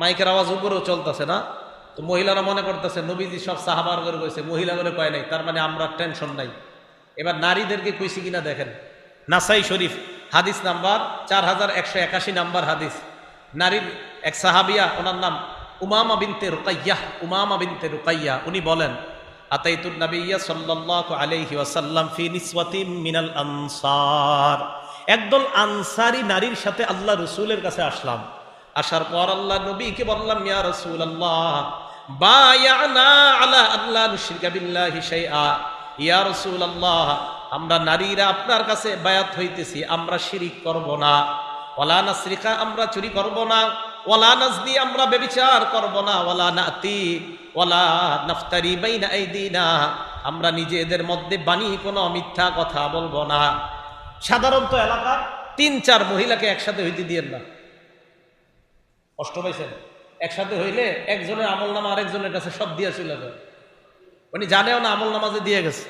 মাইকের আওয়াজ উপরেও চলতেছে না। তো মহিলারা মনে করতেছে, নবীজি সব সাহাবার করে কইছে মহিলা করে কয় নাই, তার মানে আমরা টেনশন নাই। এবার নারীদেরকে কইছি কিনা দেখেন। নাসাই শরীফ, হাদিস নাম্বার চার হাজার একশো একাশি নাম্বার হাদিস। নারীর এক সাহাবিয়া, ওনার নাম উমামা বিনতে রুকাইয়া, উমামা বিনতে রুকাইয়া, উনি বলেন, আতাইতুন নবিয়্যা সাল্লাল্লাহু আলাইহি ওয়াসাল্লাম ফি নিসওয়াতিন মিনাল আনসার। একদল আনসারী নারীর সাথে আল্লাহ রসুলের কাছে আসলাম। আসার পর আল্লাহ নবীকে বললাম, ইয়া আলা আল্লাহ আমরা নারীরা আপনার কাছে বায়াত হইতেছি, আমরা শিরিক করব না। ওয়ালা নাসরিকা, আমরা চুরি করব না। ওয়ালা নাজনি, আমরা বেবিচার করব না। ওয়ালা নাতি, ওয়ালা নাফতারি বাইনা আইদিনা। আমরা নিজেদের মধ্যে বানিয়ে কোনো মিথ্যা কথা বলব না। সাধারণত এলাকা তিন চার মহিলাকে একসাথে হইতে দিয়ে না। কষ্ট পাইছেন? একসাথে হইলে একজনের আমল নামা আরেকজনের কাছে সব দিয়ে চলে যায়। উনি জানেও না আমল নামাজে দিয়ে গেছে।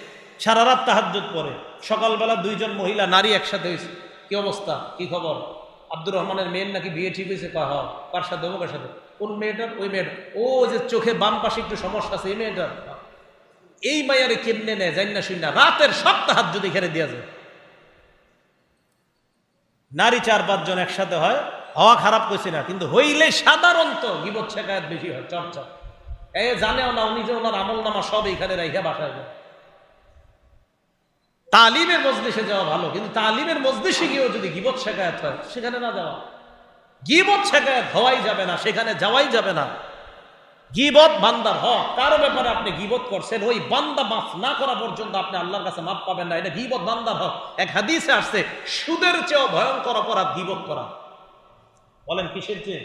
সারা রাত তাহাজ্জুদ পরে সকালবেলা দুইজন মহিলা, নারী একসাথে হয়েছে কি অবস্থা? কি খবর? আব্দুর রহমানের মেয়ের নাকি বিয়ে ঠিক হয়েছে কয় হয় কার সাথে? অমুকের সাথে। কোন মেয়েটার? ওই মেয়েটা ও যে চোখে বাম পাশে একটু সমস্যা আছে, এই মেয়েটার? এই মায়ারে কেমনে নেয়? জানি না, শুনি না। রাতের সব তাহাজ্জুদ এখানে দেওয়া যায়। নারী চার পাঁচজন একসাথে হয়। হওয়া খারাপ করছি না, কিন্তু হইলে সাধারণত গিবত শেখায়ত বেশি হয় চর্চা এ জানেও না উনি যে ওনার আমল নামা সব এখানে রাইখা বাসায় যায়। তালিমের মজলিসে যাওয়া ভালো, কিন্তু তালিমের মজলিসে গিয়েও যদি গিবত শেখায়ত হয়, সেখানে না যাওয়া। গিবত শেখায়ত হওয়াই যাবে না, সেখানে যাওয়াই যাবে না। গিবত বান্দার হক, কারও ব্যাপারে আপনি গিবত করছেন, ওই বান্দা মাফ না করা পর্যন্ত আপনি আল্লাহর কাছে মাফ পাবেন না, এটা গিবত বান্দার হক। এক হাদিসে আসছে, সুদের চেয়েও ভয়ঙ্কর অপরাধ গিবত করা। বলেন কিসের চেয়ে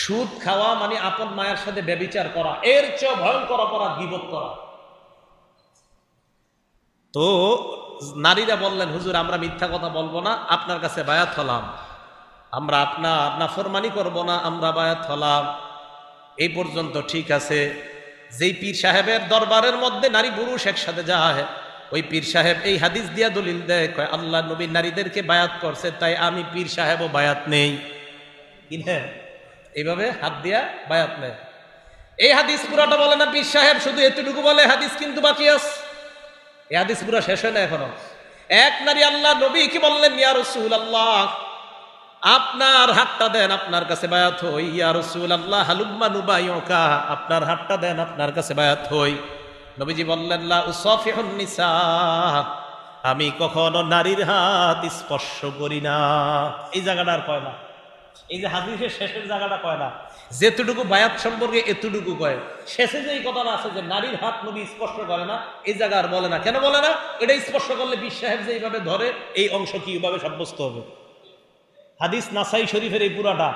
সুদ খাওয়া মানে আপন মায়ের সাথে ব্যবিচার করা। এর চেয়েও ভয়ঙ্কর অপরাধ গিবত করা। তো নারীরা বললেন, হুজুর, আমরা মিথ্যা কথা বলব না, আপনার কাছে বায়াত হলাম। আমরা আপনার নাফরমানি করব না, আমরা বায়াত হলাম। এই পর্যন্ত ঠিক আছে। যেই পীর সাহেবের দরবারের মধ্যে নারী পুরুষ একসাথে যায়, ওই পীর সাহেব এই হাদিস দিয়া দলিল দেয় আল্লাহ নবী নারীদেরকে বায়াত করছে, তাই আমি পীর সাহেবও বায়াত নেই। কিনে। এইভাবে হাত দিয়া বায়াত নেয়। এই হাদিস পুরাটা বলে না পীর সাহেব, শুধু এতটুকু বলে, হাদিস কিন্তু বাকি আছে। এই হাদিস পুরা শেষ হয় না এখনও। এক নারী আল্লাহ নবী কি বললেন, ইয়া রসুল আল্লাহ আপনার হাতটা দেন আপনার কাছে বায়াত হই। ইয়া রসুল আল্লাহ হালুম্মা নুবাইকা আপনার হাতটা দেন আপনার কাছে বায়াত হই। নবীজি বললেন, লা উসাফিহুন নিসা, আমি কখনো নারীর হাত স্পর্শ করি না। এই জায়গাটা আর কয় না। এই যে হাদিসের শেষের জায়গাটা কয় না? যেতটুকু বায়াত সম্পর্কে এতটুকু কয়। শেষে যে এই কথাটা আছে যে নারীর হাত নবী স্পর্শ করে না এই জায়গা আর বলে না। কেন বলে না? এটা স্পর্শ করলে বিশ সাহেব যে এইভাবে ধরে এই অংশ কীভাবে সাব্যস্ত হবে? হাদিস নাসাই শরীফের এই পুরাটা।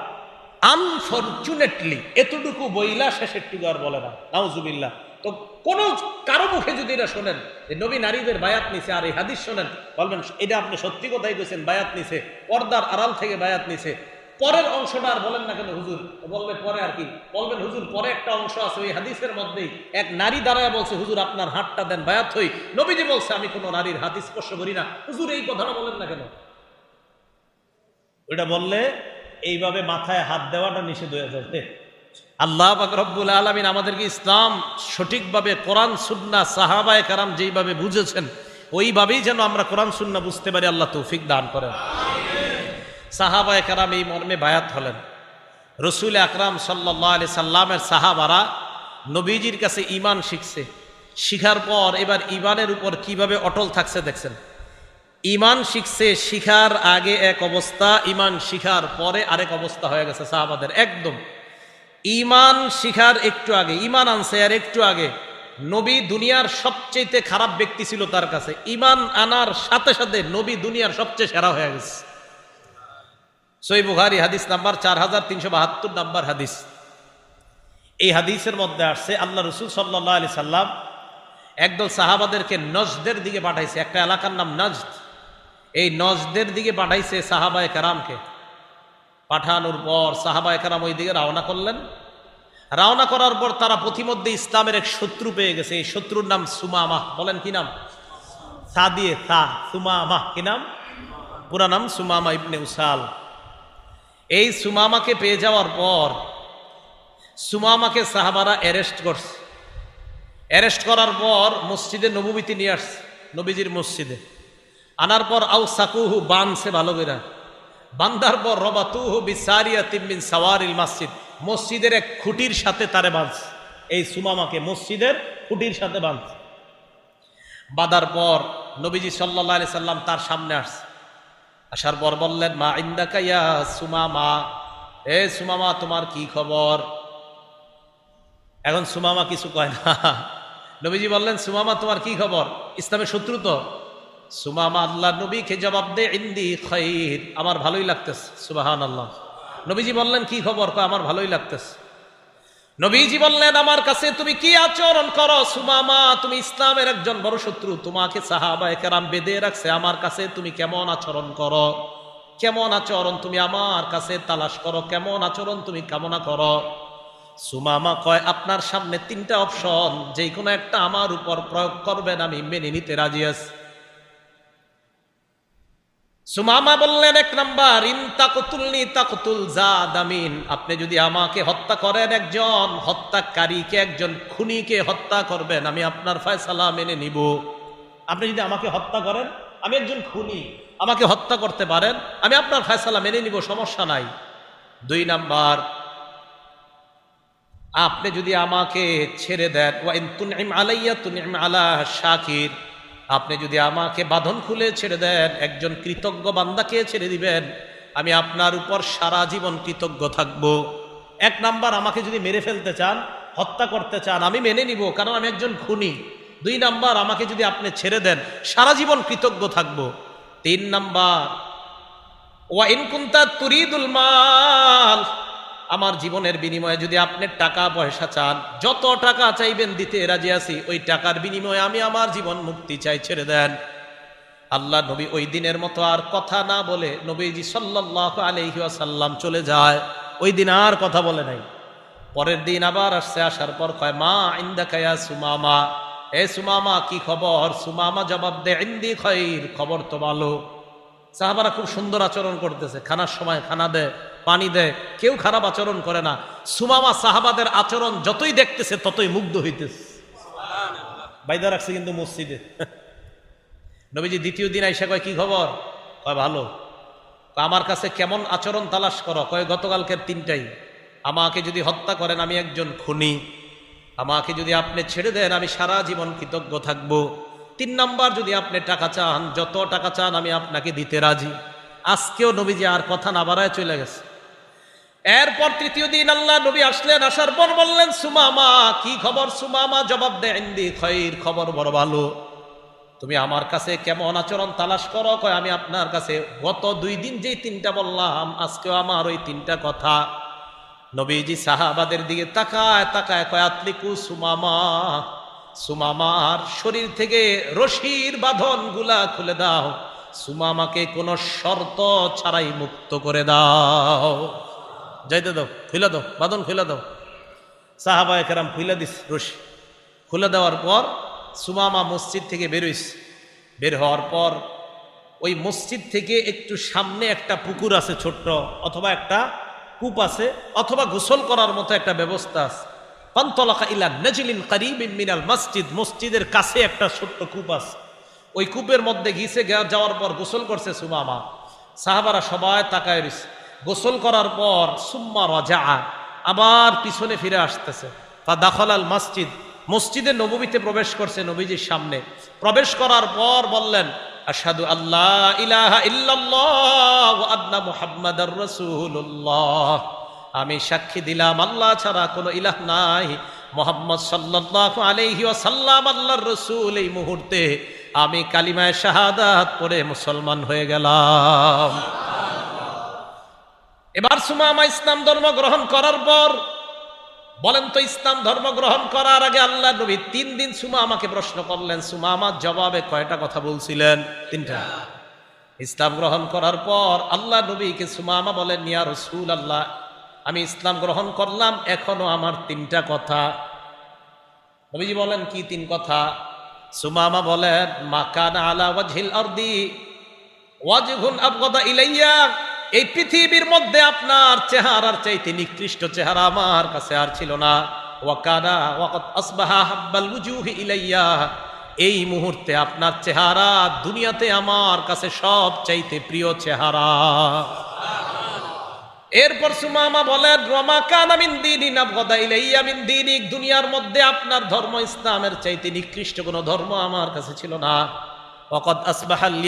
আনফর্চুনেটলি এতটুকু বইলা শেষের টুকু আর বলে না। নাউজুবিল্লাহ। তো কোন কারও মুখে যদি এটা শোনেন যে নবী নারীদের বায়াত নিছে আর এই হাদিস শোনেন বলবেন এটা আপনি সত্যি কথাই কইছেন বায়াত নিছে। পর্দার আড়াল থেকে বায়াত নিছে। পরের অংশটা আর বলেন না কেন হুজুর? বলবে পরে আর কি। বলবেন হুজুর পরে একটা অংশ আছে ওই হাদিসের মধ্যেই এক নারী দাঁড়ায় বলছে হুজুর আপনার হাতটা দেন বায়াত হই। নবীজি বলছে আমি কোনো নারীর হাত স্পর্শ করি না। হুজুর এই কথাটা বলেন না কেন? ওইটা বললে এইভাবে মাথায় হাত দেওয়াটা নিষেধ হয়ে যাবে। আল্লাহ রব্বুল আলমিন আমাদেরকে ইসলাম সঠিকভাবে কোরআন সুন্না সাহাবায় কারাম যেইভাবে বুঝেছেন ওইভাবেই যেন আমরা কোরআন সুন্না বুঝতে পারি। আল্লাহ তৌফিক দান করেন। সাহাবায় কারাম এই মর্মে বায়াত হলেন। রসুল আকরাম সাল্লাহ আলি সাল্লামের সাহাবারা নবীজির কাছে ইমান শিখছে। শিখার পর এবার ইমানের উপর কীভাবে অটল থাকছে দেখছেন। ইমান শিখছে, শিখার আগে এক অবস্থা ইমান শিখার পরে আরেক অবস্থা হয়ে গেছে সাহাবাদের, একদম। ইমান শিখার একটু আগে ইমান আনছে আর একটু আগে। নবী দুনিয়ার সবচেয়ে খারাপ ব্যক্তি ছিল তার কাছে। ইমান আনার সাথে সাথে নবী দুনিয়ার সবচেয়ে সেরা হয়ে গেছে। সই হাদিস নাম্বার চার হাজার তিনশো বাহাত্তর নাম্বার হাদিস। এই হাদিসের মধ্যে আসছে, আল্লাহ রসুল সাল্লাহ আলি সাল্লাম একদল সাহাবাদেরকে নজদের দিকে পাঠাইছে। একটা এলাকার নাম নজদ। এই নজদের দিকে পাঠাইছে সাহাবায় কারামকে। পাঠানোর পর সাহাবায় কারাম ওই দিকে রওনা করলেন। রওনা করার পর তারা প্রতিমধ্যে ইসলামের এক শত্রু পেয়ে গেছে। এই শত্রুর নাম সুমামাহ বলেন কি নাম? সা দিয়ে সা সুমামাহ কি নাম? পুরা নাম সুমামা ইবনে উসাল। এই সুমামাকে পেয়ে যাওয়ার পর সুমামাকে সাহাবারা অ্যারেস্ট করছে। অ্যারেস্ট করার পর মসজিদে নবীতে নিয়ে আসছে, নবীজির মসজিদে। আনার পর আউ সাকুহু বানছে ভালো করে বান্ধার পর রবাতুহু বিসারিয়া তিমিন সাওয়ারিল মসজিদ। মসজিদের এক খুঁটির সাথে তারে বাঁধছে এই সুমামাকে মসজিদের খুঁটির সাথে বাঁধছে বাঁধার পর নবীজি সাল্লাহ আলি সাল্লাম তার সামনে আসছে। আসার পর বললেন, মা ইন্দাকা ইয়া সুমামা? এ সুমামা, তোমার কি খবর? এখন সুমামা কিছু কয় না। নবীজি বললেন, সুমামা, তোমার কি খবর? ইসলামের শত্রু তো? সুমামা, আল্লাহ নবীকে জবাব দে, ইন্দি খৈর। আমার ভালোই লাগতেছে সুবাহান আল্লাহ নবীজি বললেন, কি খবর? আমার ভালোই লাগতেছে। নবীজি বললেন, আমার কাছে তুমি কি আচরণ করো? সুমামা, তুমি ইসলামের একজন বড় শত্রু। তোমাকে সাহাবা কেরাম বেঁধে রাখছে। আমার কাছে তুমি কেমন আচরণ করো? কেমন আচরণ তুমি আমার কাছে তালাশ করো? কেমন আচরণ তুমি কামনা করো? সুমামা কয়, আপনার সামনে তিনটা অপশন। যে কোনো একটা আমার উপর প্রয়োগ করবেন, আমি মেনে নিতে রাজি আছি। সুমামা বললেন, এক নাম্বার, ইন তাকতুলনি তাকতুল জাদামিন। আপনি যদি আমাকে হত্যা করেন একজন, হত্যাকারীকে একজন খুনিকে হত্যা করবেন, আমি আপনার ফয়সালা মেনে নিব। আপনি যদি আমাকে হত্যা করেন, আমি একজন খুনি, আমাকে হত্যা করতে পারেন, আমি আপনার ফয়সালা মেনে নিব, সমস্যা নাই। দুই নাম্বার, আপনি যদি আমাকে ছেড়ে দেন ওয়াইন আলাইয়া তুনইম আলা শাকির। আপনি যদি আমাকে বাঁধন খুলে ছেড়ে দেন, একজন কৃতজ্ঞ বান্দাকে ছেড়ে দিবেন, আমি আপনার উপর সারা জীবন কৃতজ্ঞ থাকব। এক নাম্বার, আমাকে যদি মেরে ফেলতে চান, হত্যা করতে চান, আমি মেনে নিব, কারণ আমি একজন খুনি। দুই নাম্বার, আমাকে যদি আপনি ছেড়ে দেন, সারা জীবন কৃতজ্ঞ থাকব। তিন নাম্বার, ওয়া ইনকুন্তা তুরিদুল মাল আমার জীবনের বিনিময়ে যদি আপনি টাকা পয়সা চান, যত টাকা চাইবেন দিতে রাজি আছি, ওই টাকার বিনিময়ে আমি আমার জীবন মুক্তি চাই, ছেড়ে দেন। আল্লাহ নবী ওই দিনের মতো আর কথা না বলে নবীজি সাল্লাহ আলহি আসাল্লাম চলে যায়। ওই দিন আর কথা বলে নাই। পরের দিন আবার আসছে, আসার পর কয়, মা ইন্দা কায়া সুমামা? এ সুমামা, কি খবর? সুমামা জবাব দে, ইন্দি খৈর খবর তো ভালো। সাহাবারা খুব সুন্দর আচরণ করতেছে, খানার সময় খানা দেয়। পানি দেয়, কেউ খারাপ আচরণ করে না। সুমামা সাহাবাদের আচরণ যতই দেখতেছে, ততই মুগ্ধ হইতেছে। বাইদা রাখছে কিন্তু মসজিদে। নবীজি দ্বিতীয় দিন আইসা কয়, কি খবর? কয়, ভালো। আমার কাছে কেমন আচরণ তালাশ করো? কয়, গতকালকের তিনটাই। আমাকে যদি হত্যা করেন, আমি একজন খুনি। আমাকে যদি আপনি ছেড়ে দেন, আমি সারা জীবন কৃতজ্ঞ থাকব। তিন নাম্বার, যদি আপনি টাকা চান, যত টাকা চান, আমি আপনাকে দিতে রাজি। আজকেও নবীজি আর কথা না বাড়ায় চলে গেছে। এরপর তৃতীয় দিন আল্লাহ নবী আসলেন, আসার পর বললেন, সুমামা, কি খবর সুমামা? জবাব দেন দি খৈর খবর বড় ভালো। তুমি আমার কাছে কেমন আচরণ তালাশ করো? কয়, আমি আপনার কাছে গত দুই দিন যেই তিনটা বললাম, আজকেও আমার ওই তিনটা কথা। নবীজি সাহাবাদের দিকে তাকায় তাকায় কয়, আতলিকু সুমামা, সুমামার শরীর থেকে রশির বাঁধনগুলা খুলে দাও। সুমামাকে কোনো শর্ত ছাড়াই মুক্ত করে দাও। যাইতে দাও খুলে দাও বাদন খুলে দাও। সাহাবা একরাম খুলে দিস রশি। খুলে দেওয়ার পর সুমামা মসজিদ থেকে বেরোইস বের হওয়ার পর ওই মসজিদ থেকে একটু সামনে একটা পুকুর আছে ছোট্ট, অথবা একটা কূপ আছে, অথবা গোসল করার মতো একটা ব্যবস্থা আছে। পান্তলাকা ইলা নজলিন করিবিন মিনাল মসজিদ, মসজিদের কাছে একটা ছোট্ট কূপ আছে। ওই কূপের মধ্যে ঘিসে যাওয়ার পর গোসল করছে সুমামা। সাহাবারা সবাই তাকায় রয়েছে গোসল করার পর সুম্মা রাজা আবার পিছনে ফিরে আসতেছে। তা দাখল আল মসজিদ, মসজিদে নবীতে প্রবেশ করছে নবীজির সামনে। প্রবেশ করার পর বললেন আসাদু আল্লাহ ইলাহা আমি সাক্ষী দিলাম, আল্লাহ ছাড়া কোনো ইলাহ নাই। মোহাম্মদ সাল্লাল্লাহু আলাইহি ওয়াসাল্লাম আল্লাহর রসুল এই মুহূর্তে। আমি কালিমায় শাহাদাত পড়ে মুসলমান হয়ে গেলাম। এবার সুমামা ইসলাম ধর্ম গ্রহণ করার পর, বলেন তো ইসলাম ধর্ম গ্রহণ করার আগে আল্লাহ নবী তিন দিন সুমা আমাকে প্রশ্ন করলেন সুমা আমার জবাবে কয়টা কথা বলছিলেন? তিনটা। ইসলাম গ্রহণ করার পর আল্লাহ নবীকে সুমামা বলেন নিয়া রসুল আল্লাহ আমি ইসলাম গ্রহণ করলাম, এখনও আমার তিনটা কথা। নবীজি বলেন, কি তিন কথা? সুমামা বলেন মাকানা আলা ওয়াজহিল আরদি, ওয়াজহুন আবগাদা ইলাইয়া। এই পৃথিবীর মধ্যে আপনার চেহারার চাইতে নিকৃষ্ট চেহারা আমার কাছে আর ছিল না। ওয়াকাত আসবাহা ইলাইয়া। এই মুহূর্তে আপনার চেহারা দুনিয়াতে আমার কাছে সব চাইতে প্রিয় চেহারা। এরপর সুমামা বলেন, রমা কানা মিন দিনি না ইলাইয়া মিন দিনিক। দুনিয়ার মধ্যে আপনার ধর্ম ইসলামের চাইতে নিকৃষ্ট কোনো ধর্ম আমার কাছে ছিল না। ওয়াকাদ আসবাহাল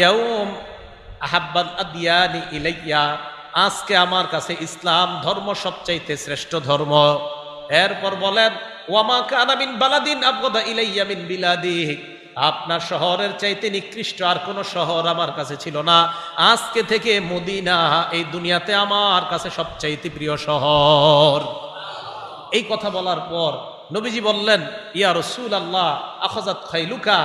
আহাব্বাল আদিয়ানি ইলাইয়া, আজকে আমার কাছে ইসলাম ধর্ম সবচাইতে শ্রেষ্ঠ ধর্ম। এরপর বলেন, ওয়ামা কানামিন বালাদিন আবগদা ইলাইয়া মিন বিলাদি। আপনার শহরের চাইতে নিকৃষ্ট আর কোনো শহর আমার কাছে ছিল না। আজকে থেকে মদিনা এই দুনিয়াতে আমার কাছে সবচাইতে প্রিয় শহর। এই কথা বলার পর নবীজি বললেন, ইয়া রসুল আল্লাহ আখজাত খাইলুকা,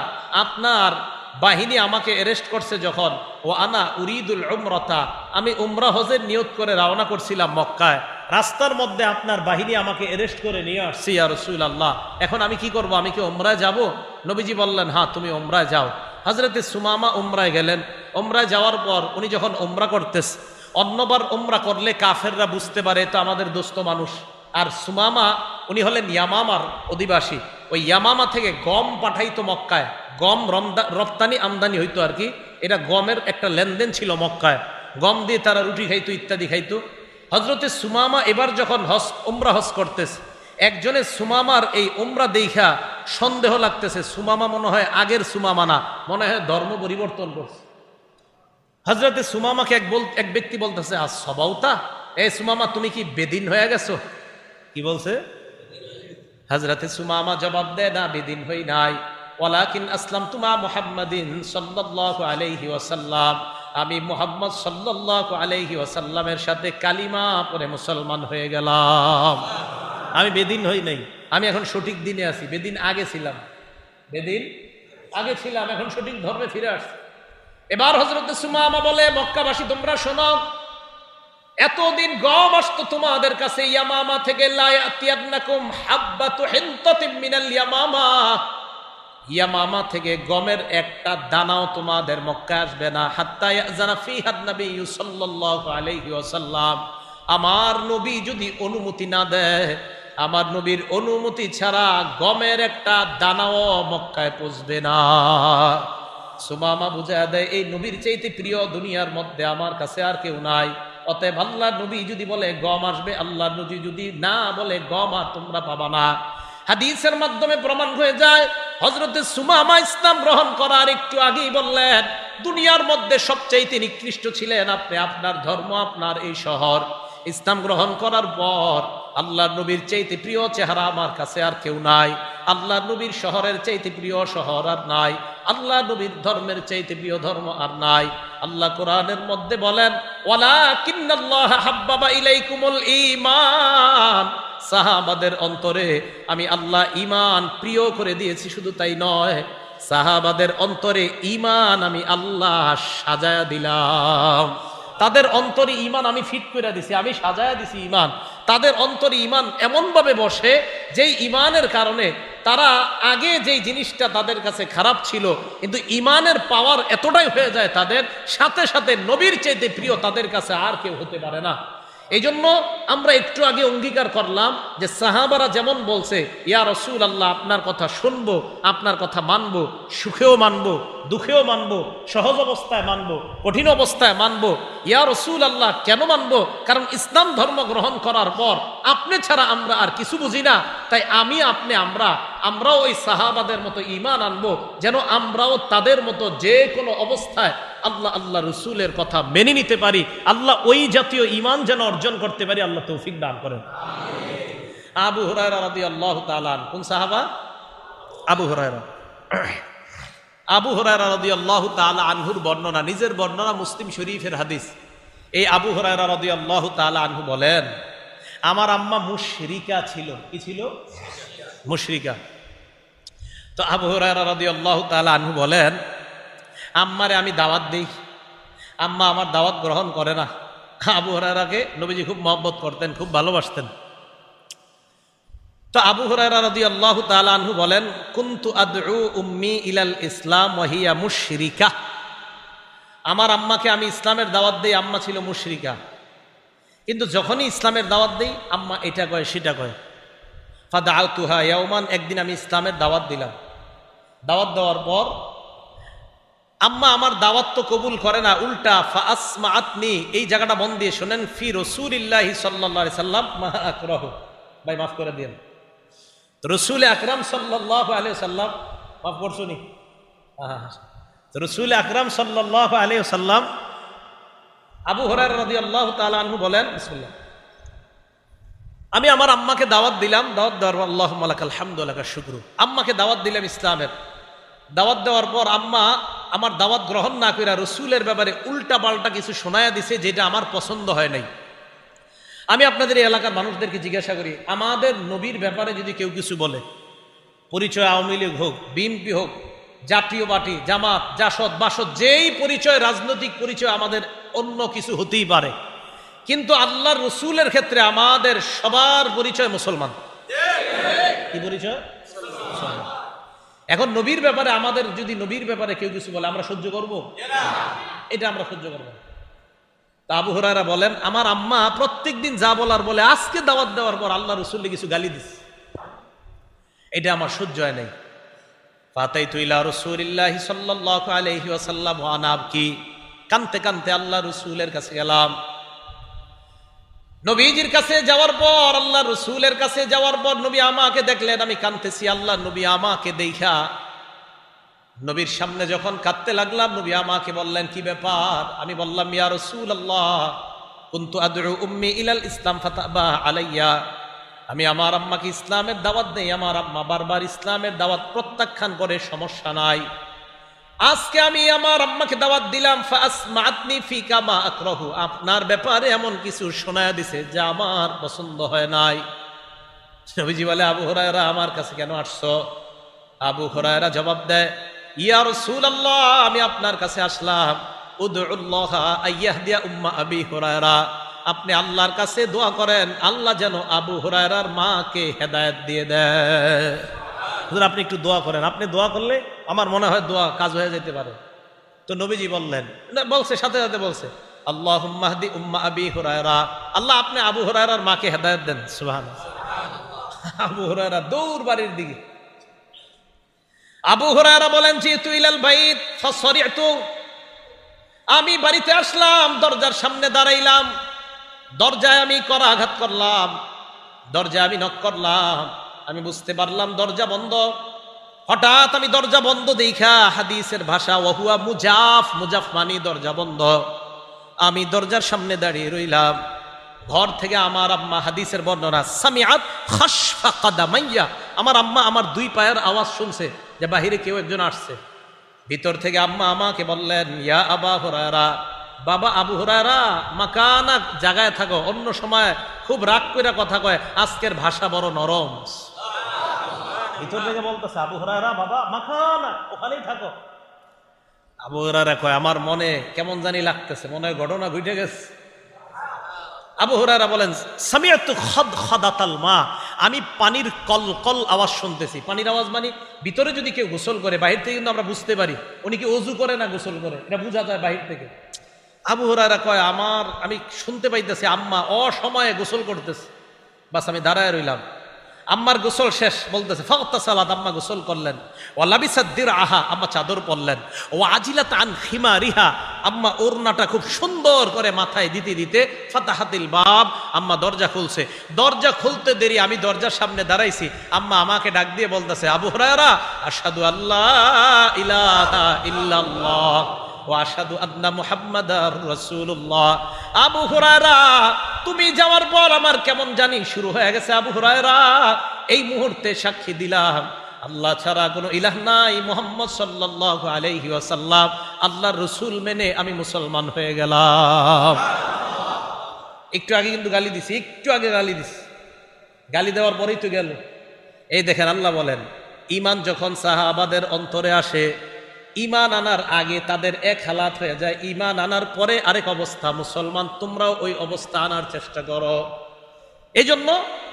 আপনার বাহিনী আমাকে অ্যারেস্ট করছে যখন, ও আনা উরিদুল উমরতা, আমি উমরা হজের নিয়োগ করে রওনা করছিলাম মক্কায়। রাস্তার মধ্যে আপনার বাহিনী আমাকে অ্যারেস্ট করে নিয়ে আসছি, ইয়া রসুল আল্লাহ এখন আমি কি করব? আমি কি ওমরায় যাব? নবীজি বললেন হ্যাঁ তুমি ওমরায় যাও। হজরতে সুমামা উমরায় গেলেন। ওমরায় যাওয়ার পর উনি যখন ওমরা করতেস, অন্যবার ওমরা করলে কাফেররা বুঝতে পারে তো আমাদের দোস্ত মানুষ। আর সুমামা, উনি হলেন ইয়ামামার অধিবাসী। ওই ইয়ামামা থেকে গম পাঠাইতো মক্কায়। গম রপ্তানি আমদানি হইতো আর কি। এটা গমের একটা লেনদেন ছিল মক্কায়। গম দিয়ে তারা রুটি খাইতো, ইত্যাদি খাইতো। হজরতে সুমামা এবার যখন হস উমরা হস করতেছে একজনের সুমামার এই উমরা দেখা সন্দেহ লাগতেছে, সুমামা মনে হয় আগের সুমামা না, মনে হয় ধর্ম পরিবর্তন করছে। হজরতে সুমামাকে এক বল এক ব্যক্তি বলতেছে, আজ সবাউতা? এ সুমামা, তুমি কি বেদিন হয়ে গেছো? কি বলছে? হজরতে সুমামা জবাব দেয়, না, বেদিন হই নাই। ওয়ালাকিন আসলাম তুমা মুহাম্মাদিন সাল্লাল্লাহু আলাইহি ওয়াসাল্লাম। আমি মুহাম্মদ সাল্লাল্লাহু আলাইহি ওয়াসাল্লামের সাথে কালিমা পরে মুসলমান হয়ে গেলাম। আমি বেদিন হই নাই। আমি এখন সঠিক দিনে আছি। বেদিন আগে ছিলাম। বেদিন আগে ছিলাম, এখন সঠিক ধর্মে ফিরে আসছি। এবার হজরত সুমামা বলে, মক্কাবাসী, তোমরা শোনো এতদিন গম আসতো তোমাদের কাছে, ইয়ামামা থেকে ইয়ামামা। ইয়ামামা থেকে গমের একটা দানাও তোমাদের মক্কা আসবে না। হাত্তা ইয়াজানা ফি হাদনবী সাল্লাল্লাহু আলাইহি ওয়াসাল্লাম। আমার নবী যদি অনুমতি না দেয়, আমার নবীর অনুমতি ছাড়া গমের একটা দানাও মক্কায় পৌঁছবে না। সুমামা বুঝা দেয়, এই নবীর চাইতে প্রিয় দুনিয়ার মধ্যে আমার কাছে আর কেউ নাই। অতএব আল্লাহ নবী যদি বলে, গম আসবে, আল্লাহ নবী যদি না বলে, গম আর তোমরা পাবা না। হাদিসের মাধ্যমে প্রমাণ হয়ে যায় হজরতে সুমামা ইসলাম গ্রহণ করার একটু আগেই বললেন, দুনিয়ার মধ্যে সবচাইতে নিকৃষ্ট ছিলেন আপনি, আপনার ধর্ম, আপনার এই শহর। ইসলাম গ্রহণ করার পর আল্লাহ নবীর চাইতে প্রিয় চেহারা আমার কাছে আর কেউ নাই। আল্লাহ নবীর শহরের চাইতে প্রিয় শহর আর নাই। আল্লাহ নবীর ধর্মের চাইতে প্রিয় ধর্ম আর নাই। আল্লাহ কোরআনের মধ্যে বলেন সাহাবাদের অন্তরে আমি আল্লাহ ইমান প্রিয় করে দিয়েছি, শুধু তাই নয়, সাহাবাদের অন্তরে ইমান আমি আল্লাহ সাজায়া দিলাম। তাদের অন্তরে ইমান আমি ফিট করে দিছি, আমি সাজায়া দিছি ইমান তাদের অন্তরে ইমান এমনভাবে বসে যেই ইমানের কারণে তারা আগে যেই জিনিসটা তাদের কাছে খারাপ ছিল, কিন্তু ইমানের পাওয়ার এতটাই হয়ে যায় তাদের, সাথে সাথে নবীর চাইতে প্রিয় তাদের কাছে আর কেউ হতে পারে না। এই জন্য আমরা একটু আগে অঙ্গীকার করলাম যে সাহাবারা যেমন বলছে, ইয়া রসুল আল্লাহ আপনার কথা শুনব, আপনার কথা মানব, সুখেও মানব, দুঃখেও মানব, সহজ অবস্থায় মানব, কঠিন অবস্থায় মানব, ইয়া রসুল আল্লাহ কেন মানব? কারণ ইসলাম ধর্ম গ্রহণ করার পর আপনি ছাড়া আমরা আর কিছু বুঝি না, তাই আমি, আপনি, আমরা আমরাও ওই সাহাবাদের মতো ইমান আনব, যেন আমরাও তাদের মতো যে কোনো অবস্থায় আল্লাহ আল্লাহ রসুলের কথা মেনে নিতে পারি, আল্লাহ ওই জাতীয় ইমান যেন অর্জন করতে পারি, আল্লাহ তৌফিক দান করেন। আবু হরায়রা রাদি আল্লাহ তালান কোন সাহাবা? আবু হরায়রা। আবু হরায়রা রাদি আল্লাহ তালা আনহুর বর্ণনা, নিজের বর্ণনা মুসলিম শরীফের হাদিস। এই আবু হরায়রা রাদি আল্লাহ তালা আনহু বলেন, আমার আম্মা মুশরিকা ছিল। কি ছিল? মুশরিকা। তো আবু হরায়রা রাদি আল্লাহ তালা আনহু বলেন, আম্মারে, আমি দাওয়াত দিই। আম্মা আমার দাওয়াত গ্রহণ করে না। আবু হরারাকে নবীজি খুব মহব্বত করতেন, খুব ভালোবাসতেন। তো আবু হরারা আল্লাহ তালু বলেন, কুন্তু আদু উম্মি ইলাল ইসলাম ওয়াহিয়া মুশরিকা। আমার আম্মাকে আমি ইসলামের দাওয়াত দিই, আম্মা ছিল মুশরিকা। কিন্তু যখনই ইসলামের দাওয়াত দিই, আম্মা এটা কয়, সেটা কয়। ফাদা একদিন আমি ইসলামের দাওয়াত দিলাম। দাওয়াত দেওয়ার পর, আম্মা আমার দাওয়াত তো কবুল করে না, উল্টা ফাসমা আতনি এই জায়গাটা মন দিয়ে শোনেন, ফি রসুলিল্লাহ সাল্লাহ সাল্লাম, মা আকরহ। ভাই, মাফ করে দিন রসুল আকরাম সাল্লাহ আলিয়া সাল্লাম, মাফ করছ নি? রসুল আকরাম সাল্লাহ আলিয়া সাল্লাম, আবু হরার রদি আল্লাহ তালু বলেন, বিসমুল্লাহ। আমি আমার আম্মাকে দাওয়াত দিলাম, দাওয়াত দেওয়ার পর আল্লাহ মালাক আলহামদুল্লাহ শুক্র। আম্মাকে দাওয়াত দিলাম ইসলামের। দাওয়াত দেওয়ার পর আম্মা আমার দাওয়াত গ্রহণ না করে রসুলের ব্যাপারে উল্টা পাল্টা কিছু শোনায়া দিছে যেটা আমার পছন্দ হয় নাই। আমি আপনাদের এই এলাকার মানুষদেরকে জিজ্ঞাসা করি, আমাদের নবীর ব্যাপারে যদি কেউ কিছু বলে, পরিচয় আওয়ামী লীগ হোক, বিএনপি হোক, জাতীয় পার্টি, জামাত, জাসদ, বাসদ, যেই পরিচয়, রাজনৈতিক পরিচয় আমাদের অন্য কিছু হতেই পারে। কিন্তু আল্লাহর রসুলের ক্ষেত্রে আমাদের সবার পরিচয় মুসলমান। কি পরিচয়? এখন নবীর ব্যাপারে আমাদের যদি নবীর ব্যাপারে কেউ কিছু বলে, আমরা সহ্য করব? এটা আমরা সহ্য করব আবু হরারা বলেন, আমার আম্মা প্রত্যেক দিন যা বলার বলে, আজকে দাওয়াত দেওয়ার পর আল্লাহ রসুল্লে কিছু গালি দিস। এটা আমার সহ্য হয় নাই। ফাতাই তুইলা রসুলিল্লাহি সাল্লাহ আলহি ওয়াসাল্লাম আনাব কি কানতে কানতে আল্লাহ রসুলের কাছে গেলাম। নবীজির কাছে যাওয়ার পর আল্লাহ রসুলের কাছে যাওয়ার পর নবী আমাকে দেখলেন, আমি কানতেছি আল্লাহ, নবী আমাকে দেখা নবীর সামনে যখন কাঁদতে লাগলাম, নবী আমাকে বললেন, কি ব্যাপার? আমি বললাম, ইয়া রসুল আল্লাহ কুন্তু উম্মি ইলাল ইসলাম ফাতাবা আলাইয়া। আমি আমার আম্মাকে ইসলামের দাওয়াত দেই, আমার আম্মা বারবার ইসলামের দাওয়াত প্রত্যাখ্যান করে, সমস্যা নাই। আজকে আমি আমার আম্মাকে দাওয়াত দিলাম আপনার ব্যাপারে এমন কিছু শোনায় দিছে যা আমার পছন্দ হয় নাই। নবীজি বলে, আবু হরায়রা, আমার কাছে কেন আসছো? আবু হরায়রা জবাব দেয়, ইয়া রাসূলুল্লাহ, আমি আপনার কাছে আসলাম। উম্মা আবি হুরায়রা। আপনি আল্লাহর কাছে দোয়া করেন, আল্লাহ যেন আবু হরায়রার মাকে হেদায়েত দিয়ে দেয়। হুজুর আপনি একটু দোয়া করেন। আপনি দোয়া করলে আমার মনে হয় দোয়া কাজ হয়ে যেতে পারে। তো নবীজি বললেন না, বলছে সাথে সাথে বলছে আল্লাহ মাহদি উম্মা আবি হুরায়রা। আল্লাহ আপনি আবু হুরায়রার মাকে হেদায়েত দেন সুবহান আবু হুরায়রা দৌড় বাড়ির দিকে। আবু হুরায়রা বলেন যে তুই ইলাল বাইত ফাসরিআতু আমি বাড়িতে আসলাম দরজার সামনে দাঁড়াইলাম। দরজায় আমি করা আঘাত করলাম দরজায় আমি নক করলাম। আমি বুঝতে পারলাম দরজা বন্ধ। হঠাৎ আমি দরজা বন্ধ দেখা হাদিসের ভাষা, ওহুয়া মুজাফ মুজাফ মানি দরজা বন্ধ। আমি দরজার সামনে দাঁড়িয়ে রইলাম। ঘর থেকে আমার আম্মা হাদিসের বর্ণনা সামিয়াত খাসফা কাদামাইয়া। আমার আম্মা আমার দুই পায়ের আওয়াজ শুনছে যে বাহিরে কেউ একজন আসছে। ভিতর থেকে আম্মা আমাকে বললেন, ইয়া আবা হুরায়রা, বাবা আবু হুরায়রা, মাকানা জায়গায় থাকো, অন্য সময় খুব রাগ করে কথা কয়, আজকের ভাষা বড় নরম। ভিতর থেকে বলতেছে, আবু হুরায়রা, বাবা, মাখানা, ওখানেই থাকো। আবু হুরায়রা কয়, আমার মনে কেমন জানি লাগতেছে, মনে হয় ঘটনা ঘটে গেছে। আবু হুরায়রা বলেন, সামিয়াতু খদ খদাতাল মা, আমি পানির কল কল আওয়াজ শুনতেছি। পানির আওয়াজ মানে ভিতরে যদি কেউ গোসল করে, বাহির থেকে কিন্তু আমরা বুঝতে পারি। উনি কি অজু করে না গোসল করে? এটা বোঝা যায় বাহির থেকে। আবু হুরায়রা কয়, আমার, আমি শুনতে পাইতেছি, আম্মা অসময়ে গোসল করতেছে। বাস আমি দাঁড়ায় রইলাম। আম্মার গোসল শেষ, বলতেছে ফকতা সালাদ, আম্মা গোসল করলেন। ও লাবিসাদ্দির আহা আম্মা চাদর পরলেন। ও আজিলাত আন খিমা রিহা আম্মা ওড়নাটা খুব সুন্দর করে মাথায় দিতে দিতে ফাতাহাতিল বাব, আম্মা দরজা খুলছে। দরজা খুলতে দেরি, আমি দরজার সামনে দাঁড়াইছি। আম্মা আমাকে ডাক দিয়ে বলতেছে, আবু হরায়রা আসাদু আল্লাহ ইলাহা ইল্লাল্লাহ। রাসূলুল্লাহ। আবু তুমি যাওয়ার পর আমার কেমন জানি শুরু হয়ে গেছে আবু হুরায়রা। এই মুহূর্তে সাক্ষী দিলাম, আল্লাহ ছাড়া কোনো ইলাহ নাই মোহাম্মদ সাল্লাল্লাহু আলাইহি ওয়াসাল্লাম। আল্লাহর রসুল মেনে আমি মুসলমান হয়ে গেলাম। একটু আগে কিন্তু গালি দিছি, একটু আগে গালি দিছি। গালি দেওয়ার পরেই তো গেল। এই দেখেন আল্লাহ বলেন ইমান যখন সাহাবাদের অন্তরে আসে ইমান আনার আগে তাদের এক হালাত হয়ে যায়। ইমান আনার পরে আরেক অবস্থা, মুসলমান, তোমরাও ওই অবস্থা আনার চেষ্টা করো। এই জন্য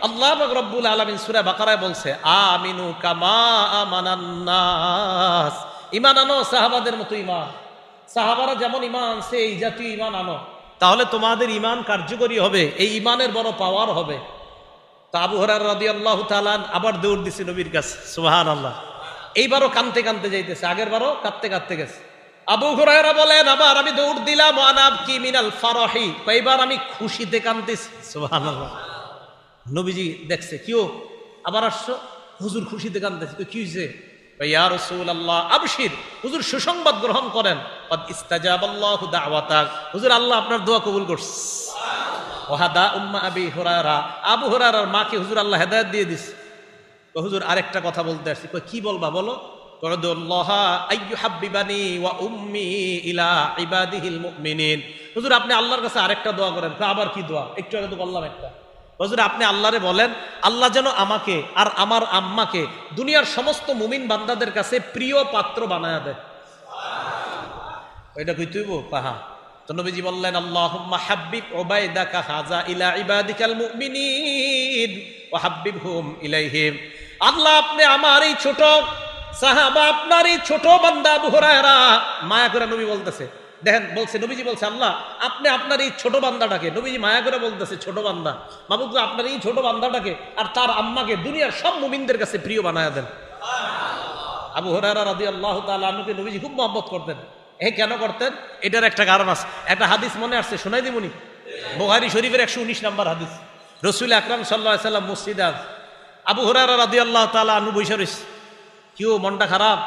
আল্লাহ রব্বুল আলমিন সুরা বাকারায় বলছে, আমিনু কামা আমানান্নাস ইমান আনো সাহাবাদের মতো ইমান। সাহাবারা যেমন ইমান আনছে এই জাতীয় ইমান আনো। তাহলে তোমাদের ইমান কার্যকরী হবে, এই ইমানের বড় পাওয়ার হবে। তা আবু হরার রাদি আল্লাহ তালান আবার দৌড় দিছে নবীর কাছে সুহান আল্লাহ এইবারও কানতে কানতে যাইতেছে আগের বারও কাঁদতে কাঁদতে গেছে। আবু হুরায়রা বলেন, আবার আমি দৌড় দিলাম আনাব কি মিনাল ফারহি। এইবার আমি খুশিতে কানতেছি সুবহানাল্লাহ। নবীজি দেখছে কিও আবার আসছো? হুজুর খুশিতে কানতেছে তো কি হয়েছে ইয়া রাসূলুল্লাহ, আবশির, হুজুর সুসংবাদ গ্রহণ করেন। কদ ইস্তাজাবাল্লাহু দাওয়াতাক। হুজুর, আল্লাহ আপনার দোয়া কবুল করছে। ওহাদা উম্মা আবি হুরায়রা। আবু হুরায়রার মাকে হুজুর আল্লাহ হেদায়েত দিয়ে দিছে। হুজুর, আরেকটা কথা বলতে আসছি। কি বলবা বলো? হুজুর, আপনি আল্লাহর কাছে আরেকটা দোয়া করেন। আবার কি দোয়া? একটু আগে তো বললাম একটা। হুজুর, আপনি আল্লাহরে বলেন, আল্লাহ যেন আমাকে আর আমার আম্মাকে দুনিয়ার সমস্ত মুমিন বান্দাদের কাছে প্রিয় পাত্র বানায়া দেয়। এটা কই তুইব পাহা। তো নবীজি বললেন, আল্লাহুম্মা হাব্বিব উবাইদাকা হাজা ইলা ইবাদিকাল মুমিনিন ওয়া হাব্বিবহুম ইলাইহিম। আল্লাহ আপনি আমার এই ছোট, সাহাবা আপনার এই ছোট বান্দা আবু হুরায়রা। মায়া করে নবী বলতেছে, দেখেন বলছে, নবীজি বলছে, আল্লাহ, আপনি আপনার এই ছোট বান্দাটাকে, নবীজি মায়া করে বলতেছে, ছোট বান্দা। মাবুদ আপনার এই ছোট বান্দাটাকে আর তার আম্মাকে দুনিয়ার সব মুমিনদের কাছে প্রিয় বানায় দেন। আবু হরারা রাদি আল্লাহ তালকে নবীজি খুব মহব্বত করতেন। এ কেন করতেন? এটার একটা কারণ আছে। একটা হাদিস মনে আসছে, শোনাই দিবনি বোহারি শরীফের একশো উনিশ নম্বর হাদিস। রসুল আকরাম সাল্লাহ সাল্লাম মসজিদ আজ আবু হরারা রাদি আল্লাহ তালা আনু বৈশা রয়েছে মনটা খারাপ?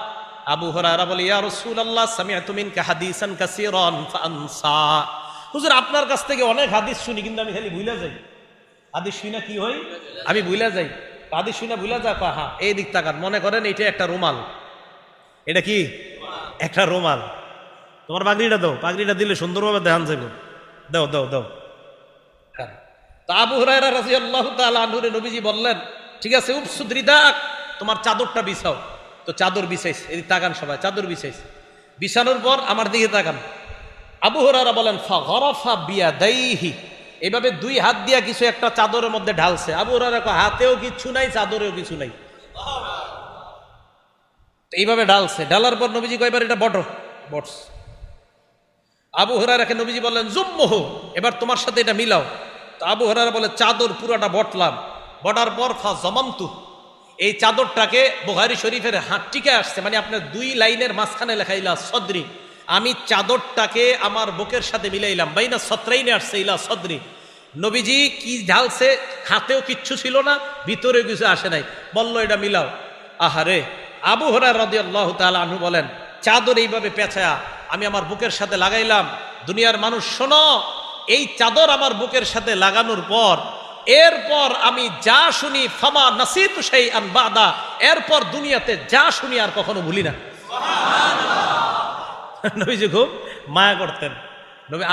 আবু হরারা বলে ইয়া রসুল আল্লাহ সামিয়া তুমিন হাদিসান কাসিরন ফানসা হুজুর আপনার কাছ থেকে অনেক হাদিস শুনি কিন্তু আমি খালি ভুলে যাই। হাদিস শুই না কি হই আমি ভুলে যাই। হাদিস শুই না ভুলে যা কয়, হ্যাঁ এই দিক তাকান। মনে করেন এটা একটা রুমাল। এটা কি? একটা রুমাল। তোমার পাগড়িটা দাও। পাগড়িটা দিলে সুন্দরভাবে দেখান যাবে দাও দাও দাও। আবু হুরায়রা রাদিয়াল্লাহু তাআলা আনহুরে নবীজি বললেন ঠিক আছে উপসুদ্রিদাক তোমার চাদরটা বিছাও। তো চাদর বিছাইছে এই তাকান সবাই চাদর বিছাইছে। বিছানোর পর আমার দিকে তাকান। আবু হরারা বলেন ফা গরাফা বিয়াদাইহি। এইভাবে দুই হাত দিয়া কিছু একটা চাদরের মধ্যে ঢালছে। আবু হুরায়রা কয়, হাতেও কিছু নাই চাদরেও কিছু নাই। এইভাবে ঢালছে। ঢালার পর নবীজি কয়বার এটা বট বটস। আবু হরারাকে নবীজি বললেন জুম্মহ এবার তোমার সাথে এটা মিলাও। তো আবু হরারা বলে চাদর পুরাটা বটলাম। বটার পর ফা জমামতু। এই চাদরটাকে বোহারি শরীফের হাতটিকে আসছে মানে আপনার দুই লাইনের মাঝখানে লেখাইলা সদরি। আমি চাদরটাকে আমার বুকের সাথে মিলাইলাম, বাইনা সত্রাইনে আসছে ইলা সদরি। নবীজি কি ঢালছে হাতেও কিচ্ছু ছিল না, ভিতরেও কিছু আসে নাই। বলল, এটা মিলাও। আহারে, আবু হরার রদি আল্লাহ আনহু বলেন, চাদর এইভাবে পেঁচায়া আমি আমার বুকের সাথে লাগাইলাম। দুনিয়ার মানুষ শোনো, এই চাদর আমার বুকের সাথে লাগানোর পর এরপর আমি যা শুনি, ফামা নাসিত সেই আন বাদা, এরপর দুনিয়াতে যা শুনি আর কখনো ভুলি না। নবীজি খুব মায়া করতেন। নবী,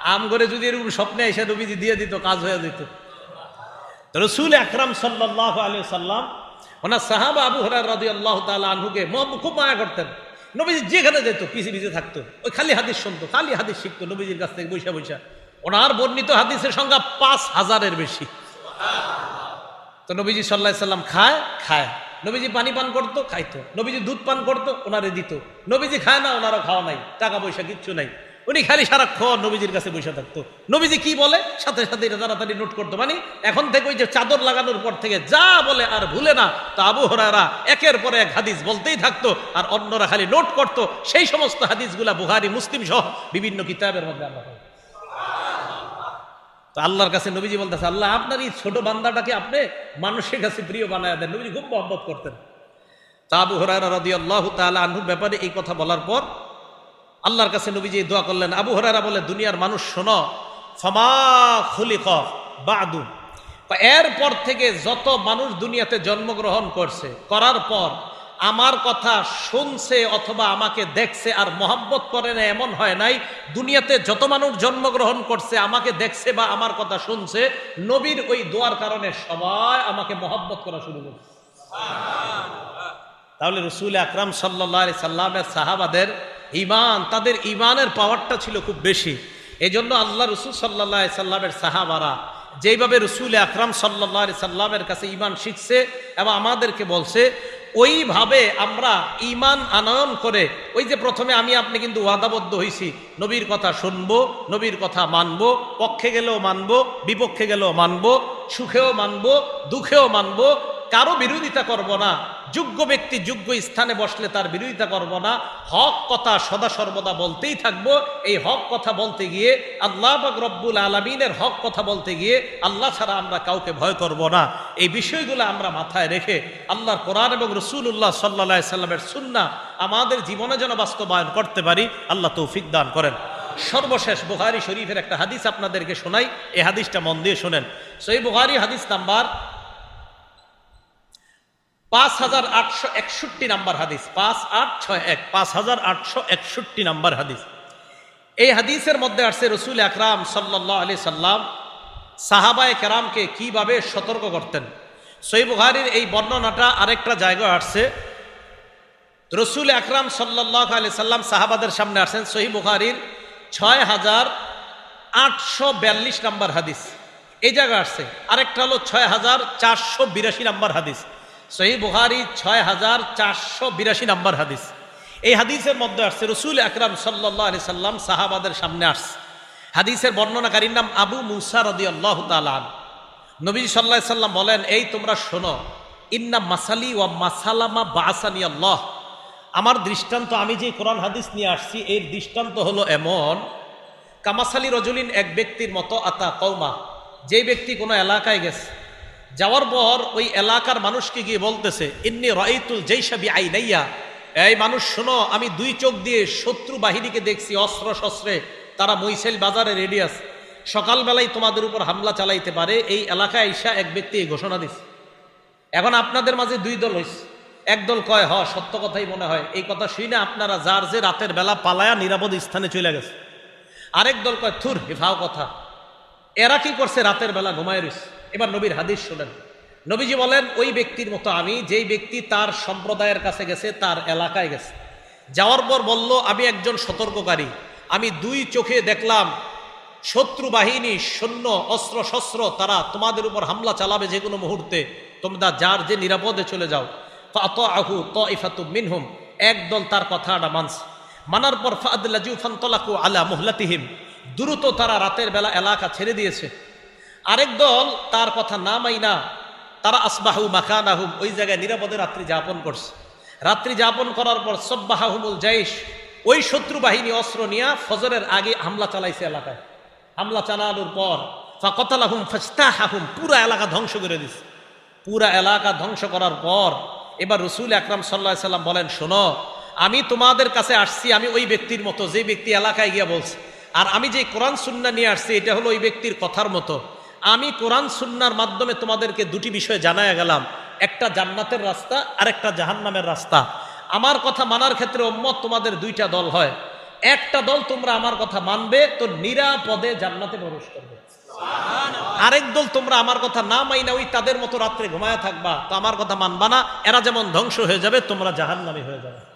আম করে যদি এরকম স্বপ্নে এসে নবীজি দিয়ে দিত, কাজ হয়ে যেত। রসুল আকরাম সাল্লাহ আলী সাল্লাম ওনার সাহাবা আবু হরার রাজি আল্লাহ তালা আনহুকে মোহাম্মদ খুব মায়া করতেন। নবীজি যেখানে যেত পিছিয়ে পিছিয়ে থাকতো, ওই খালি হাদিস শুনতো, খালি হাদিস শিখতো নবীজির কাছ থেকে বৈশা বৈশা ওনার বর্ণিত হাদিসের সংখ্যা পাঁচ হাজারের বেশি। তো নবীজি সাল্লাহ সাল্লাম খায় খায়। নবীজি পানি পান করতো, খাইতো। নবীজি দুধ পান করতো, ওনারে দিত। নবীজি খায় না, ওনারও খাওয়া নাই টাকা পয়সা কিচ্ছু নাই। উনি খালি সারাক্ষণ নবীজির কাছে বসে থাকতো। নবীজি কি বলে? সাথে সাথে এটা তাড়াতাড়ি নোট করতো। মানে এখন থেকে ওই যে চাদর লাগানোর পর থেকে যা বলে আর ভুলে না, তা আবু হরারা একের পর এক হাদিস বলতেই থাকতো আর অন্যরা খালি নোট করতো। সেই সমস্ত হাদিসগুলা বুহারি মুসলিম সহ বিভিন্ন কিতাবের মধ্যে আমরা। তো আল্লাহর কাছে নবীজি বলতেছে, আল্লাহ, আপনার এই ছোট বান্দাটাকে আপনি মানুষের কাছে প্রিয় বানায় দেন। নবীজি খুব মহব্বত করতেন। তা আবু হরারা রাদি আল্লাহ তালা আনহুর ব্যাপারে এই কথা বলার পর আল্লাহর কাছে নবীজি দোয়া করলেন। আবু হরারা বলে, দুনিয়ার মানুষ, শোনো, ফমা খুলিক বাদু। এরপর থেকে যত মানুষ দুনিয়াতে জন্মগ্রহণ করছে, করার পর আমার কথা শুনছে অথবা আমাকে দেখছে আর মহব্বত করে না, এমন হয় নাই। দুনিয়াতে যত মানুষ জন্মগ্রহণ করছে, আমাকে দেখছে বা আমার কথা শুনছে, নবীর ওই দোয়ার কারণে সবাই আমাকে মহব্বত করা শুরু করছে। তাহলে রসুল আকরাম সাল্লা সাল্লামের সাহাবাদের ইমান তাদের ইমানের পাওয়ারটা ছিল খুব বেশি। এই জন্য আল্লাহ রসুল সাল্লাহ সাল্লামের সাহাবারা যেইভাবে রসুল আকরাম সাল্লাহ সাল্লামের কাছে ইমান শিখছে এবং আমাদেরকে বলছে ওইভাবে আমরা ইমান আনয়ন করে, ওই যে প্রথমে আমি আপনি কিন্তু ওয়াদাবদ্ধ হয়েছি নবীর কথা শুনব, নবীর কথা মানবো, পক্ষে গেলেও মানবো, বিপক্ষে গেলেও মানবো, সুখেও মানবো, দুঃখেও মানবো কারও বিরোধিতা করব না, যোগ্য ব্যক্তি যোগ্য স্থানে বসলে তার বিরোধিতা করব না, হক কথা সদা সর্বদা বলতেই থাকব। এই হক কথা বলতে গিয়ে আল্লাহ পাক রব্বুল আলমিনের হক কথা বলতে গিয়ে আল্লাহ ছাড়া আমরা কাউকে ভয় করব না। এই বিষয়গুলো আমরা মাথায় রেখে আল্লাহর কোরআন এবং রসুল্লাহ সাল্লা সাল্লামের সুন্না আমাদের জীবনে যেন বাস্তবায়ন করতে পারি, আল্লাহ তৌফিক দান করেন। সর্বশেষ বুহারি শরীফের একটা হাদিস আপনাদেরকে শোনাই, এই হাদিসটা মন দিয়ে শোনেন। সেই বুহারি হাদিস নাম্বার পাঁচ হাজার আটশো একষট্টি নাম্বার হাদিস। পাঁচ আট ছয় এক। পাঁচ হাজার আটশো একষট্টি নাম্বার হাদিস। এই হাদিসের মধ্যে আসছে, রসুল আকরাম সাল্লাহ আলি সাল্লাম সাহাবায় কেরামকে কীভাবে সতর্ক করতেন। সই বুহারির এই বর্ণনাটা আরেকটা জায়গায় আসছে। রসুল আকরাম সাল্লাহ আলি সাল্লাম সাহাবাদের সামনে আসছেন, সহি ছয় হাজার আটশো বিয়াল্লিশ নাম্বার হাদিস। এই জায়গায় আসছে। আরেকটা হলো ছয় হাজার চারশো বিরাশি নাম্বার হাদিস। সহি বুহারি ছয় হাজার চারশো বিরাশি নাম্বার হাদিস। এই হাদিসের মধ্যে আসছে, রসুল আকরাম সাল্লাহ আলি সাল্লাম সাহাবাদের সামনে আসছে। হাদিসের বর্ণনাকারীর নাম আবু মুসা রদি আল্লাহ তালান নবী সাল্লাহ সাল্লাম বলেন, এই তোমরা শোনো, ইন্না মাসালি ওয়া মাসালামা বাসানি আল্লাহ। আমার দৃষ্টান্ত, আমি যে কোরআন হাদিস নিয়ে আসছি, এর দৃষ্টান্ত হলো এমন, কামাসালি রজুলিন এক ব্যক্তির মতো আতা কৌমা যে ব্যক্তি কোনো এলাকায় গেছে যাওয়ার পর ওই এলাকার মানুষকে গিয়ে বলতেছে, ইন্নি রাইতুল জৈসাবি আই নাইয়া এই মানুষ, শোনো, আমি দুই চোখ দিয়ে শত্রু বাহিনীকে দেখছি, অস্ত্র শস্ত্রে। তারা মৈসেল বাজারে রেডি আছে। সকালবেলায় তোমাদের উপর হামলা চালাইতে পারে। এই এলাকায় ঈশা এক ব্যক্তি ঘোষণা দিছে। এখন আপনাদের মাঝে দুই দল হয়েছে একদল কয়, হ, সত্য কথাই মনে হয়। এই কথা শুনে আপনারা যার যে রাতের বেলা পালায়া নিরাপদ স্থানে চলে গেছে। আরেক দল কয়, থুর হেফাও কথা। এরা কি করছে? রাতের বেলা ঘুমায় রয়েছে এবার নবীর হাদিস শোনেন। নবীজি বলেন, ওই ব্যক্তির মতো আমি, যেই ব্যক্তি তার সম্প্রদায়ের কাছে গেছে, তার এলাকায় গেছে। যাওয়ার পর বলল, আমি একজন সতর্ককারী। আমি দুই চোখে দেখলাম শত্রু বাহিনী, সৈন্য অস্ত্র শস্ত্র তারা তোমাদের উপর হামলা চালাবে যে কোনো মুহূর্তে। তোমরা যার যে নিরাপদে চলে যাও। ফাত আহু ত ইফাতু মিনহুম। একদল তার কথাটা মানছে। মানার পর ফাদ ফাদু ফান্তলাকু আলা মুহলাতিহিম। দ্রুত তারা রাতের বেলা এলাকা ছেড়ে দিয়েছে। আরেক দল তার কথা না মাইনা, তারা আসবাহু মাখান মাখানাহুম ওই জায়গায় নিরাপদে রাত্রি যাপন করছে। রাত্রি যাপন করার পর সব্বাহুমুল জাইশ, ওই শত্রু বাহিনী অস্ত্র নিয়ে ফজরের আগে হামলা চালাইছে এলাকায়। হামলা চালানোর পর ফাকতালাহুম ফাস্তাহাহুম পুরা এলাকা ধ্বংস করে দিছে। পুরা এলাকা ধ্বংস করার পর এবার রসুল আকরাম সাল্লাহ সাল্লাম বলেন, শোনো, আমি তোমাদের কাছে আসছি, আমি ওই ব্যক্তির মতো, যে ব্যক্তি এলাকায় গিয়া বলছে। আর আমি যে কোরআন সুন্না নিয়ে আসছি, এটা হলো ওই ব্যক্তির কথার মতো। আমি কোরআন সুন্নার মাধ্যমে তোমাদেরকে দুটি বিষয় জানায় গেলাম। একটা জান্নাতের রাস্তা আর একটা জাহান্নামের রাস্তা। আমার কথা মানার ক্ষেত্রে ওম্মত তোমাদের দুইটা দল হয়। একটা দল তোমরা আমার কথা মানবে তো নিরাপদে জান্নাতে প্রবেশ করবে। আরেক দল তোমরা আমার কথা না মাইনা ওই তাদের মতো রাত্রে ঘুমায় থাকবা তো আমার কথা মানবা না। এরা যেমন ধ্বংস হয়ে যাবে তোমরা জাহান্নামী হয়ে যাবে।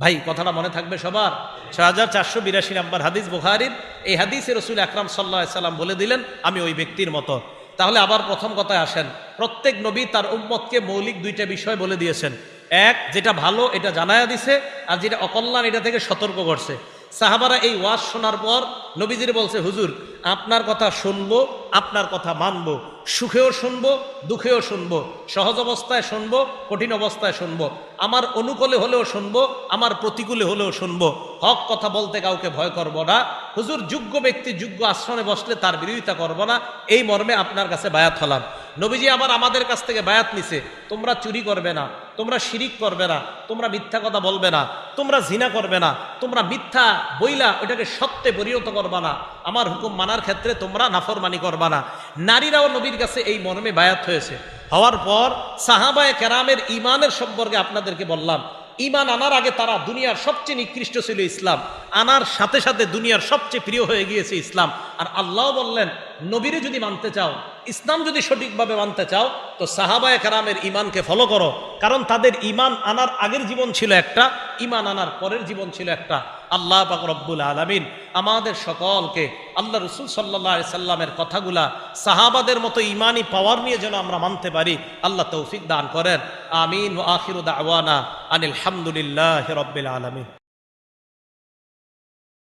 ভাই, কথাটা মনে থাকবে সবার। ছয় হাজার চারশো বিরাশি নাম্বার হাদিস বুখারির। এই হাদিসে রসুল আকরাম সাল্লাহ সাল্লাম বলে দিলেন, আমি ওই ব্যক্তির মতো। তাহলে আবার প্রথম কথায় আসেন, প্রত্যেক নবী তার উম্মতকে মৌলিক দুইটা বিষয় বলে দিয়েছেন। এক, যেটা ভালো, এটা জানায়া দিছে, আর যেটা অকল্যাণ, এটা থেকে সতর্ক করছে। সাহাবারা এই ওয়াজ শোনার পর নবীজির বলছে, হুজুর আপনার কথা শুনব, আপনার কথা মানব। সুখেও শুনব, দুঃখেও শুনব। সহজ অবস্থায় শুনব, কঠিন অবস্থায় শুনব। আমার অনুকূলে হলেও শুনব, আমার প্রতিকূলে হলেও শুনব। হক কথা বলতে কাউকে ভয় করব না। হুজুর, যোগ্য ব্যক্তি, যোগ্য আশ্রমে বসলে তার বিরোধিতা করব না। এই মর্মে আপনার কাছে বায়াত হলাম। নবীজি আবার আমাদের কাছ থেকে বায়াত নিছে, তোমরা চুরি করবে না, তোমরা শিরিক করবে না, তোমরা মিথ্যা কথা বলবে না, তোমরা জিনা করবে না, তোমরা মিথ্যা বইলা ওটাকে সত্যে পরিণত করবা না, আমার হুকুম মানার ক্ষেত্রে তোমরা নাফরমানি করবা না। নারীরাও নবীর কাছে এই মর্মে বায়াত হয়েছে। হওয়ার পর সাহাবায় কেরামের ইমানের সম্পর্কে আপনাদেরকে বললাম ইমান আনার আগে তারা দুনিয়ার সবচেয়ে নিকৃষ্ট ছিল ইসলাম, আনার সাথে সাথে দুনিয়ার সবচেয়ে প্রিয় হয়ে গিয়েছে ইসলাম। আর আল্লাহ বললেন নবীরে যদি মানতে চাও, ইসলাম যদি সঠিকভাবে মানতে চাও, তো সাহাবায় কারামের ইমানকে ফলো করো। কারণ তাদের ইমান আনার আগের জীবন ছিল একটা ইমান আনার পরের জীবন ছিল একটা। আল্লাহ পাক রব্বুল আলমিন আমাদের সকলকে, আল্লাহ রসুল সাল্লাহ সাল্লামের কথাগুলা সাহাবাদের মতো ইমানি পাওয়ার নিয়ে যেন আমরা মানতে পারি, আল্লাহ তৌফিক দান করেন। আমিন ও আখির দাওয়ানা আনিল হামদুলিল্লাহ রব্বিল আলমিন।